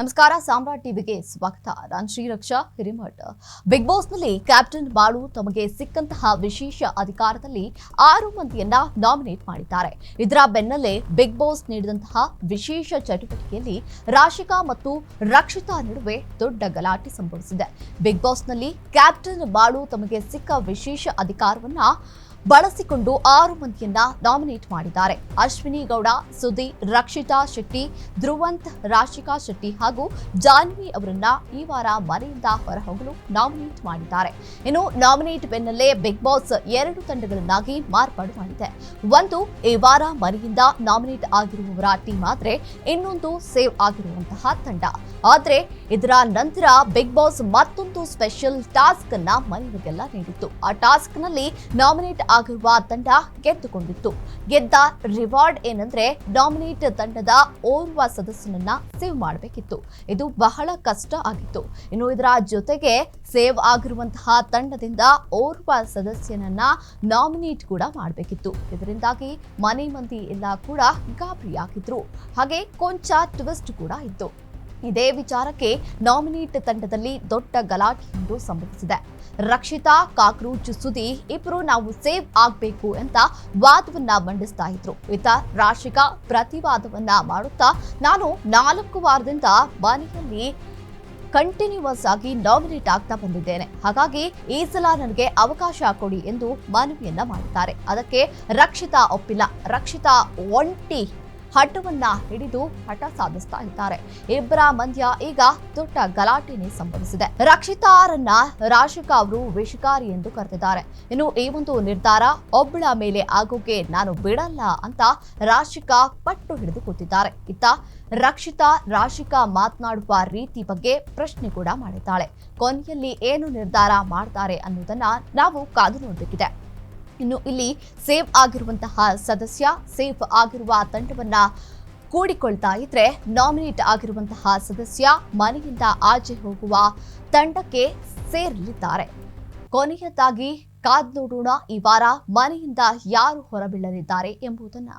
ನಮಸ್ಕಾರ, ಸಾಮ್ರಾಟ್ ಟಿವಿಗೆ ಸ್ವಾಗತ. ನಾನು ಶ್ರೀರಕ್ಷಾ ಹಿರಿಮಠ್. ಬಿಗ್ ಬಾಸ್ನಲ್ಲಿ ಕ್ಯಾಪ್ಟನ್ ಬಾಳು ತಮಗೆ ಸಿಕ್ಕಂತಹ ವಿಶೇಷ ಅಧಿಕಾರದಲ್ಲಿ ಆರು ಮಂದಿಯನ್ನ ನಾಮಿನೇಟ್ ಮಾಡಿದ್ದಾರೆ. ಇದರ ಬೆನ್ನಲ್ಲೇ ಬಿಗ್ ಬಾಸ್ ನೀಡಿದಂತಹ ವಿಶೇಷ ಚಟುವಟಿಕೆಯಲ್ಲಿ ರಾಶಿಕಾ ಮತ್ತು ರಕ್ಷಿತಾ ನಡುವೆ ದೊಡ್ಡ ಗಲಾಟೆ ಸಂಭವಿಸಿದೆ. ಬಿಗ್ ಬಾಸ್ನಲ್ಲಿ ಕ್ಯಾಪ್ಟನ್ ಬಾಳು ತಮಗೆ ಸಿಕ್ಕ ವಿಶೇಷ ಅಧಿಕಾರವನ್ನ ಬಳಸಿಕೊಂಡು ಆರು ಮಂದಿಯನ್ನ ನಾಮಿನೇಟ್ ಮಾಡಿದ್ದಾರೆ. ಅಶ್ವಿನಿ ಗೌಡ ಸುದಿ ರಕ್ಷಿತಾ ಶೆಟ್ಟಿ, ಧ್ರುವಂತ್, ರಾಶಿಕಾ ಶೆಟ್ಟಿ ಹಾಗೂ ಜಾನ್ವಿ ಅವರನ್ನ ಈ ವಾರ ಮನೆಯಿಂದ ಹೊರಹೋಗಲು ನಾಮಿನೇಟ್ ಮಾಡಿದ್ದಾರೆ. ಇನ್ನು ನಾಮಿನೇಟ್ ಬೆನ್ನಲ್ಲೇ ಬಿಗ್ ಬಾಸ್ ಎರಡು ತಂಡಗಳನ್ನಾಗಿ ಮಾರ್ಪಾಡು ಮಾಡಿದೆ. ಒಂದು, ಈ ವಾರ ಮನೆಯಿಂದ ನಾಮಿನೇಟ್ ಆಗಿರುವವರ ಟೀಮ್ ಆದರೆ ಇನ್ನೊಂದು ಸೇವ್ ಆಗಿರುವಂತಹ ತಂಡ. ಆದ್ರೆ ಇದರ ನಂತರ ಬಿಗ್ ಬಾಸ್ ಮತ್ತೊಂದು ಸ್ಪೆಷಲ್ ಟಾಸ್ಕ್ ಅನ್ನ ಮನವಿಗೆಲ್ಲ ನೀಡಿತ್ತು. ಆ ಟಾಸ್ಕ್ನಲ್ಲಿ ನಾಮಿನೇಟ್ ಆಗಿರುವ ತಂಡ ಗೆದ್ದುಕೊಂಡಿತ್ತು. ಗೆದ್ದ ರಿವಾರ್ಡ್ ಏನಂದ್ರೆ ನಾಮಿನೇಟ್ ತಂಡದ ಓರ್ವ ಸದಸ್ಯನನ್ನ ಸೇವ್ ಮಾಡಬೇಕಿತ್ತು. ಇದು ಬಹಳ ಕಷ್ಟ ಆಗಿತ್ತು. ಇನ್ನು ಇದರ ಜೊತೆಗೆ ಸೇವ್ ಆಗಿರುವಂತಹ ತಂಡದಿಂದ ಓರ್ವ ಸದಸ್ಯನನ್ನ ನಾಮಿನೇಟ್ ಕೂಡ ಮಾಡಬೇಕಿತ್ತು. ಇದರಿಂದಾಗಿ ಮನೆ ಮಂದಿ ಎಲ್ಲ ಕೂಡ ಗಾಬರಿಯಾಗಿದ್ರು. ಹಾಗೆ ಕೊಂಚ ಟ್ವಿಸ್ಟ್ ಕೂಡ ಇತ್ತು. ಇದೇ ವಿಚಾರಕ್ಕೆ ನಾಮಿನೇಟ್ ತಂಡದಲ್ಲಿ ದೊಡ್ಡ ಗಲಾಟೆಯೊಂದು ಸಂಭವಿಸಿದೆ. ರಕ್ಷಿತಾ, ಕಾಕ್ರೋಚ್, ಸುದಿ ಇಬ್ಬರು ನಾವು ಸೇವ್ ಆಗಬೇಕು ಅಂತ ವಾದವನ್ನ ಮಂಡಿಸ್ತಾ ಇದ್ರು. ಇತ ರಾಶಿಕಾ ಪ್ರತಿವಾದವನ್ನ ಮಾಡುತ್ತಾ ನಾನು ನಾಲ್ಕು ವಾರದಿಂದ ಮನೆಯಲ್ಲಿ ಕಂಟಿನ್ಯೂಸ್ ಆಗಿ ನಾಮಿನೇಟ್ ಆಗ್ತಾ ಬಂದಿದ್ದೇನೆ. ಹಾಗಾಗಿ ಈ ಸಲ ನನಗೆ ಅವಕಾಶ ಕೊಡಿ ಎಂದು ಮನವಿಯನ್ನ ಮಾಡುತ್ತಾರೆ ಅದಕ್ಕೆ ರಕ್ಷಿತಾ ಒಪ್ಪಿಲ್ಲ. ರಕ್ಷಿತಾ ಒಂಟಿ ಹಠವನ್ನ ಹಿಡಿದು ಹಠ ಸಾಧಿಸ್ತಾ ಇದ್ದಾರೆ. ಇಬ್ಬರ ಮಂದ್ಯ ಈಗ ದೊಡ್ಡ ಗಲಾಟೆನೇ ಸಂಭವಿಸಿದೆ. ರಕ್ಷಿತಾರನ್ನ ರಾಶಿಕಾ ಅವರು ವಿಷಕಾರಿ ಎಂದು ಕರೆದಿದ್ದಾರೆ. ಇನ್ನು ಈ ಒಂದು ನಿರ್ಧಾರ ಒಬ್ಬಳ ಮೇಲೆ ಆಗೋಕೆ ನಾನು ಬಿಡಲ್ಲ ಅಂತ ರಾಶಿಕಾ ಪಟ್ಟು ಹಿಡಿದು ಕೂತಿದ್ದಾರೆ. ಇತ್ತ ರಕ್ಷಿತಾ ರಾಶಿಕಾ ಮಾತನಾಡುವ ರೀತಿ ಬಗ್ಗೆ ಪ್ರಶ್ನೆ ಕೂಡ ಮಾಡಿದ್ದಾಳೆ. ಕೊನೆಯಲ್ಲಿ ಏನು ನಿರ್ಧಾರ ಮಾಡ್ತಾರೆ ಅನ್ನೋದನ್ನ ನಾವು ಕಾದು ನೋಡಬೇಕಿದೆ. ಇನ್ನು ಇಲ್ಲಿ ಸೇವ್ ಆಗಿರುವಂತಹ ಸದಸ್ಯ, ಸೇವ್ ಆಗಿರುವ ತಂಡವನ್ನ ಕೂಡಿಕೊಳ್ತಾ ಇದ್ರೆ ನಾಮಿನೇಟ್ ಆಗಿರುವಂತಹ ಸದಸ್ಯ ಮನೆಯಿಂದ ಆಚೆ ಹೋಗುವ ತಂಡಕ್ಕೆ ಸೇರಲಿದ್ದಾರೆ. ಕೊನೆಯದಾಗಿ ಕಾದ್ ನೋಡೋಣ, ಈ ವಾರ ಮನೆಯಿಂದ ಯಾರು ಹೊರಬೀಳಲಿದ್ದಾರೆ ಎಂಬುದನ್ನ.